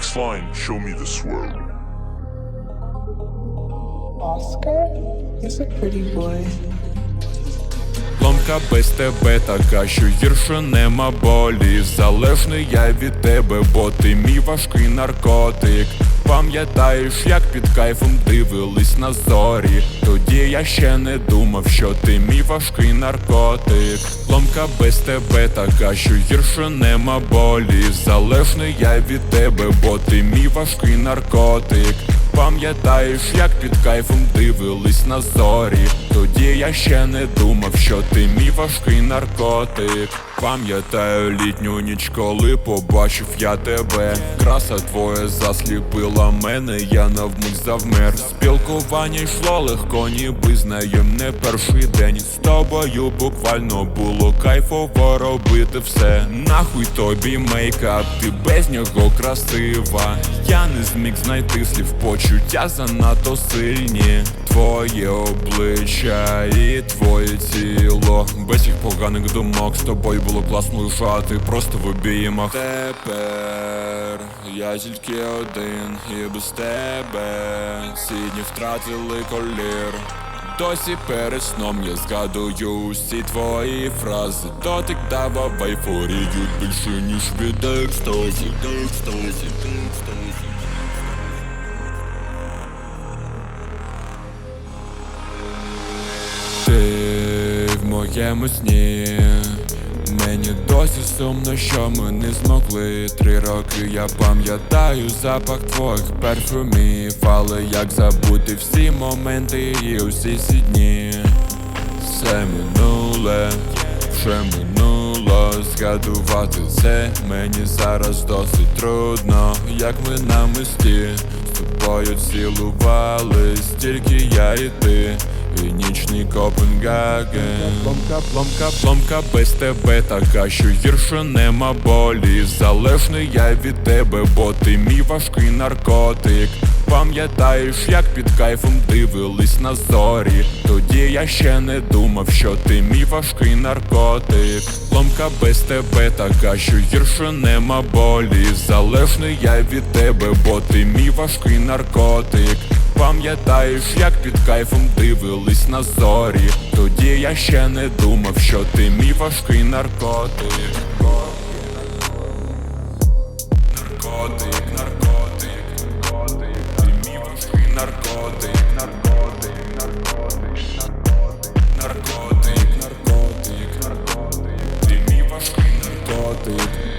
Fine, show me the swirl. Oscar? He's a pretty boy. Ломка без тебе така, що гірше нема болі. Залежний я від тебе, бо ти мій важкий наркотик. Пам'ятаєш, як під кайфом дивились на зорі. Тоді я ще не думав, що ти мій важкий наркотик. Ломка без тебе така, що гірше нема болі. Залежний я від тебе, бо ти мій важкий наркотик. Пам'ятаєш, як під кайфом дивились на зорі. Тоді я ще не думав, що ти мій важкий наркотик. Пам'ятаю літню ніч, коли побачив я тебе. Краса твоя засліпила мене, я навмить завмер. Спілкування йшло легко, ніби знаєм не перший день. З тобою буквально було кайфово робити все. Нахуй тобі мейкап, ти без нього красива. Я не зміг знайти слів, почуття занадто сильні. Твоє обличчя і твоє тіло. Без їх поганих думок з тобою було класно лежати просто в обіймах. Тепер я тільки один, і без тебе ці дні втратили колір. Досі перед сном я згадую усі твої фрази Дотик давав ейфорію більше ніж від екстазі моєму сні. Мені досі сумно, що ми не змогли. Три роки я пам'ятаю запах твоїх парфюмів Але як забути всі моменти і усі ці дні? Все минуле, вже минуло. Згадувати це мені зараз досить трудно. Як ми на мості з тобою цілувались Тільки я і ти і нічний Копенгаген. Пломка, пломка, пломка без тебе така, що гірше нема болі. Залежний я від тебе, бо ти мій важкий наркотик Пам'ятаєш, як під кайфом дивились на зорі? Тоді я ще не думав, що ти мій важкий наркотик. Ломка без тебе така, що гірше нема болі. Залежний я від тебе, бо ти мій важкий наркотик. Пам'ятаєш, як під кайфом дивились на зорі? Тоді я ще не думав, що ти мій важкий наркотик. Наркотик, наркотик Наркотик,